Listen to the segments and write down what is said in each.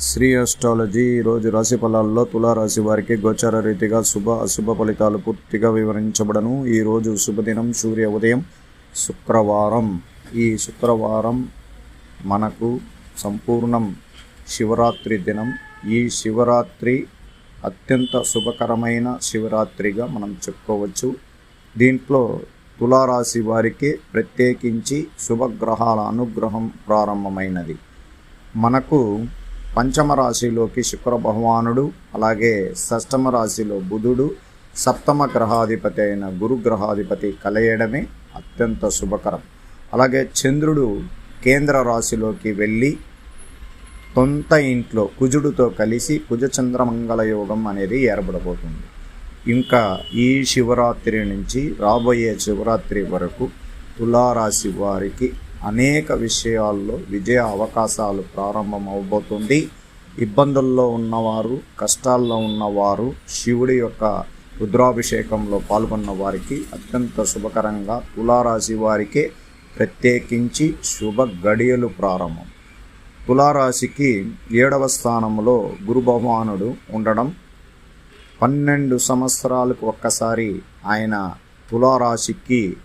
Shri astrology ఈరోజు రాశి ఫలాల్లో తులారాశి వారికి గోచార రీతిగా శుభ అశుభ ఫలితాలు పూర్తిగా వివరించబడను. ఈరోజు శుభదినం సూర్య ఉదయం శుక్రవారం. ఈ శుక్రవారం మనకు సంపూర్ణం శివరాత్రి దినం. ఈ శివరాత్రి అత్యంత శుభకరమైన శివరాత్రిగా మనం చెప్పుకోవచ్చు. దీంట్లో తులారాశి వారికి ప్రత్యేకించి శుభగ్రహాల అనుగ్రహం ప్రారంభమైనది. మనకు పంచమ రాశిలోకి శుక్ర భగవానుడు అలాగే షష్టమ రాశిలో బుధుడు సప్తమ గ్రహాధిపతి అయిన గురు గ్రహాధిపతి కలయడమే అత్యంత శుభకరం. అలాగే చంద్రుడు కేంద్ర రాశిలోకి వెళ్ళి తొంత ఇంట్లో కుజుడుతో కలిసి కుజచంద్రమంగళ యోగం అనేది ఏర్పడబోతుంది. ఇంకా ఈ శివరాత్రి నుంచి రాబోయే శివరాత్రి వరకు తులారాశి వారికి అనేక విషయాల్లో విజయ అవకాశాలు ప్రారంభమవబోతుంది. ఇబ్బందుల్లో ఉన్నవారు కష్టాల్లో ఉన్నవారు శివుడి యొక్క రుద్రాభిషేకంలో పాల్గొన్న వారికి అత్యంత శుభకరంగా తులారాశి వారికి ప్రత్యేకించి శుభ గడియలు ప్రారంభం. తులారాశికి ఏడవ స్థానంలో గురు భగవానుడు ఉండడం పన్నెండు సంవత్సరాలకు ఒక్కసారి ఆయన తులారాశికి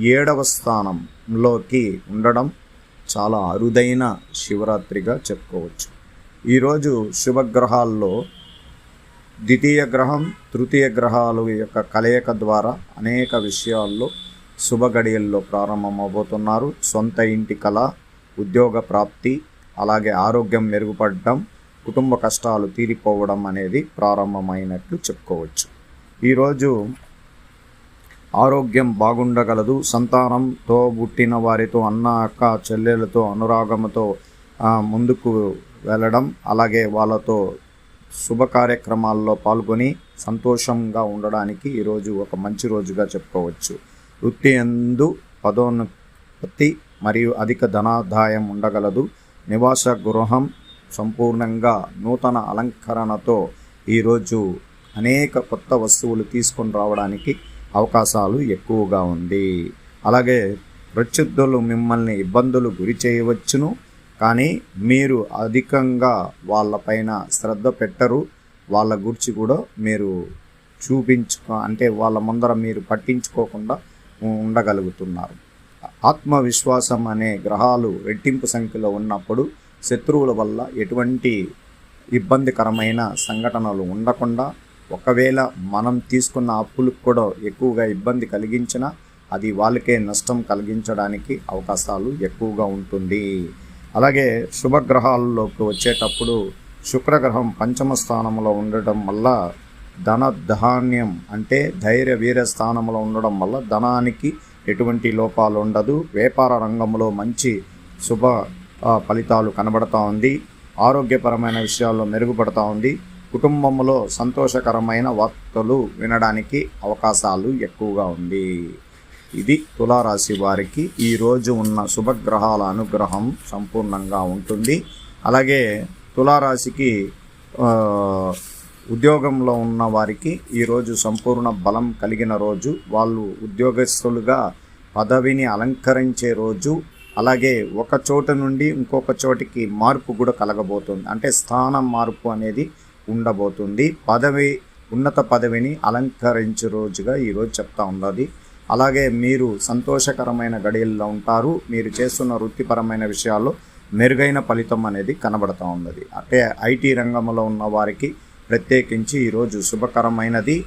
ఏడవ స్థానంలోకి ఉండడం చాలా అరుదైన శివరాత్రిగా చెప్పుకోవచ్చు. ఈరోజు శుభగ్రహాల్లో ద్వితీయ గ్రహం తృతీయ గ్రహాలు యొక్క కలయిక ద్వారా అనేక విషయాల్లో శుభ గడియల్లో ప్రారంభమవబోతున్నారు. సొంత ఇంటి కళ ఉద్యోగ ప్రాప్తి అలాగే ఆరోగ్యం మెరుగుపడడం కుటుంబ కష్టాలు తీరిపోవడం అనేది ప్రారంభమైనట్లు చెప్పుకోవచ్చు. ఈరోజు ఆరోగ్యం బాగుండగలదు. సంతానంతో పుట్టిన వారితో అన్న అక్క చెల్లెలతో అనురాగంతో ముందుకు వెళ్ళడం అలాగే వాళ్ళతో శుభ కార్యక్రమాల్లో పాల్గొని సంతోషంగా ఉండడానికి ఈరోజు ఒక మంచి రోజుగా చెప్పుకోవచ్చు. వృత్తి ఎందు పదోన్నతి మరియు అధిక ధనాదాయం ఉండగలదు. నివాస గృహం సంపూర్ణంగా నూతన అలంకరణతో ఈరోజు అనేక కొత్త వస్తువులు తీసుకొని రావడానికి అవకాశాలు ఎక్కువగా ఉంది. అలాగే ప్రత్యర్థులు మిమ్మల్ని ఇబ్బందులు గురి చేయవచ్చును. కానీ మీరు అధికంగా వాళ్ళపైన శ్రద్ధ పెట్టరు. వాళ్ళ గురించి కూడా మీరు చూపించుకో అంటే వాళ్ళ ముందర మీరు పట్టించుకోకుండా ఉండగలుగుతున్నారు. ఆత్మవిశ్వాసం అనే గ్రహాలు రెట్టింపు సంఖ్యలో ఉన్నప్పుడు శత్రువుల వల్ల ఎటువంటి ఇబ్బందికరమైన సంఘటనలు ఉండకుండా ఒకవేళ మనం తీసుకున్న అప్పులకు కూడా ఎక్కువగా ఇబ్బంది కలిగించినా అది వాళ్ళకే నష్టం కలిగించడానికి అవకాశాలు ఎక్కువగా ఉంటుంది. అలాగే శుభగ్రహాల్లోకి వచ్చేటప్పుడు శుక్రగ్రహం పంచమ స్థానంలో ఉండటం వల్ల ధన ధాన్యం అంటే ధైర్య వీర స్థానంలో ఉండడం వల్ల ధనానికి ఎటువంటి లోపాలు ఉండదు. వ్యాపార రంగంలో మంచి శుభ ఫలితాలు కనబడతా ఉంది. ఆరోగ్యపరమైన విషయాల్లో మెరుగుపడతా ఉంది. కుటుంబంలో సంతోషకరమైన వార్తలు వినడానికి అవకాశాలు ఎక్కువగా ఉంది. ఇది తులారాశి వారికి ఈరోజు ఉన్న శుభగ్రహాల అనుగ్రహం సంపూర్ణంగా ఉంటుంది. అలాగే తులారాశికి ఉద్యోగంలో ఉన్న వారికి ఈరోజు సంపూర్ణ బలం కలిగిన రోజు. వాళ్ళు ఉద్యోగస్తులుగా పదవిని అలంకరించే రోజు. అలాగే ఒక చోట నుండి ఇంకొక చోటికి మార్పు కూడా కలగబోతుంది. అంటే స్థానం మార్పు అనేది ఉండబోతుంది. పదవి ఉన్నత పదవిని అలంకరించే రోజుగా ఈరోజు చెప్తా ఉన్నది. అలాగే మీరు సంతోషకరమైన గడియల్లో ఉంటారు. మీరు చేస్తున్న వృత్తిపరమైన విషయాల్లో మెరుగైన ఫలితం అనేది కనబడతా ఉన్నది. అంటే ఐటీ రంగంలో ఉన్న వారికి ప్రత్యేకించి ఈరోజు శుభకరమైనది.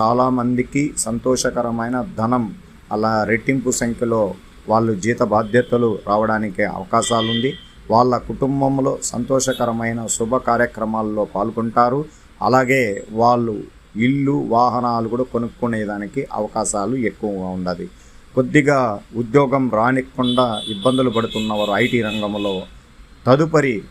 చాలామందికి సంతోషకరమైన ధనం అలా రెట్టింపు సంఖ్యలో వాళ్ళు జీత బాధ్యతలు రావడానికి అవకాశాలుంది. వాళ్ళ కుటుంబంలో సంతోషకరమైన శుభ కార్యక్రమాల్లో పాల్గొంటారు. అలాగే వాళ్ళు ఇల్లు వాహనాలు కూడా కొనుక్కునేదానికి అవకాశాలు ఎక్కువగా ఉండదు. కొద్దిగా ఉద్యోగం రానికుండా ఇబ్బందులు పడుతున్నవారు ఐటీ రంగంలో తదుపరి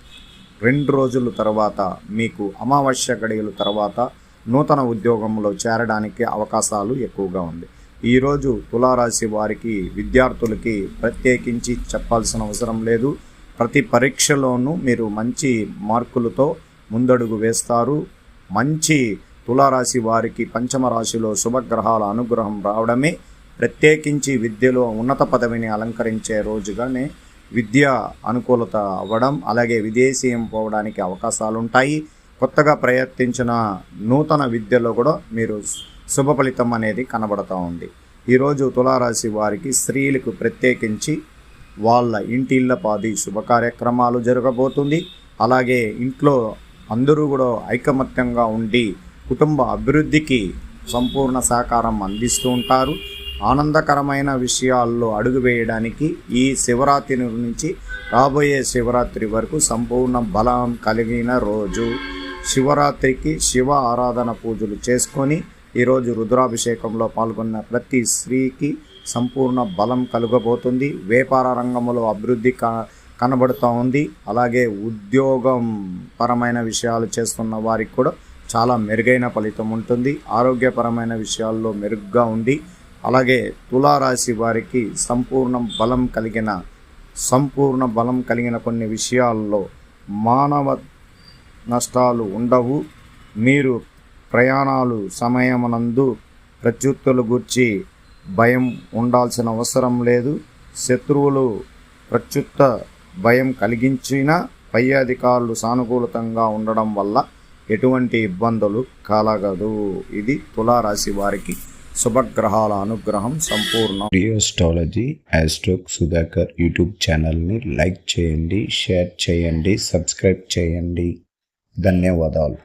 రెండు రోజుల తర్వాత మీకు అమావాస్య గడియల తర్వాత నూతన ఉద్యోగంలో చేరడానికి అవకాశాలు ఎక్కువగా ఉంది. ఈరోజు తులారాశి వారికి విద్యార్థులకి ప్రత్యేకించి చెప్పాల్సిన అవసరం లేదు. ప్రతి పరీక్షలోనూ మీరు మంచి మార్కులతో ముందడుగు వేస్తారు. మంచి తులారాశి వారికి పంచమ రాశిలో శుభగ్రహాల అనుగ్రహం రావడమే ప్రత్యేకించి విద్యలో ఉన్నత పదవిని అలంకరించే రోజుగానే విద్య అనుకూలత అవ్వడం అలాగే విదేశీయం పోవడానికి అవకాశాలుంటాయి. కొత్తగా ప్రయత్నించిన నూతన విద్యలో కూడా మీరు శుభ ఫలితం అనేది కనబడతా ఉంది. ఈరోజు తులారాశి వారికి స్త్రీలకు ప్రత్యేకించి వాళ్ళ ఇంటిళ్ళ పాది శుభ కార్యక్రమాలు జరగబోతుంది. అలాగే ఇంట్లో అందరూ కూడా ఐకమత్యంగా ఉండి కుటుంబ అభివృద్ధికి సంపూర్ణ సహకారం అందిస్తూ ఉంటారు. ఆనందకరమైన విషయాల్లో అడుగు వేయడానికి ఈ శివరాత్రి నుంచి రాబోయే శివరాత్రి వరకు సంపూర్ణ బలం కలిగిన రోజు. శివరాత్రికి శివ ఆరాధన పూజలు చేసుకొని ఈరోజు రుద్రాభిషేకంలో పాల్గొన్న ప్రతి స్త్రీకి సంపూర్ణ బలం కలుగబోతుంది. వ్యాపార రంగంలో అభివృద్ధి క కనబడుతూ ఉంది. అలాగే ఉద్యోగం పరమైన విషయాలు చేస్తున్న వారికి కూడా చాలా మెరుగైన ఫలితం ఉంటుంది. ఆరోగ్యపరమైన విషయాల్లో మెరుగ్గా ఉండి అలాగే తులారాశి వారికి సంపూర్ణ బలం కలిగిన సంపూర్ణ బలం కలిగిన కొన్ని విషయాల్లో మానవ నష్టాలు ఉండవు. మీరు ప్రయాణాలు సమయమునందు ప్రత్యుత్తులు గుర్చి భయం ఉండాల్సిన అవసరం లేదు. శత్రువులు ప్రత్యుత్త భయం కలిగించిన పై అధికారులు సానుకూలతంగా ఉండడం వల్ల ఎటువంటి ఇబ్బందులు కలగదు. ఇది తులారాశి వారికి శుభగ్రహాల అనుగ్రహం సంపూర్ణం. రియోస్టాలజీ యాస్ట్రోక్ సుధాకర్ యూట్యూబ్ ఛానల్ని లైక్ చేయండి షేర్ చేయండి సబ్స్క్రైబ్ చేయండి. ధన్యవాదాలు.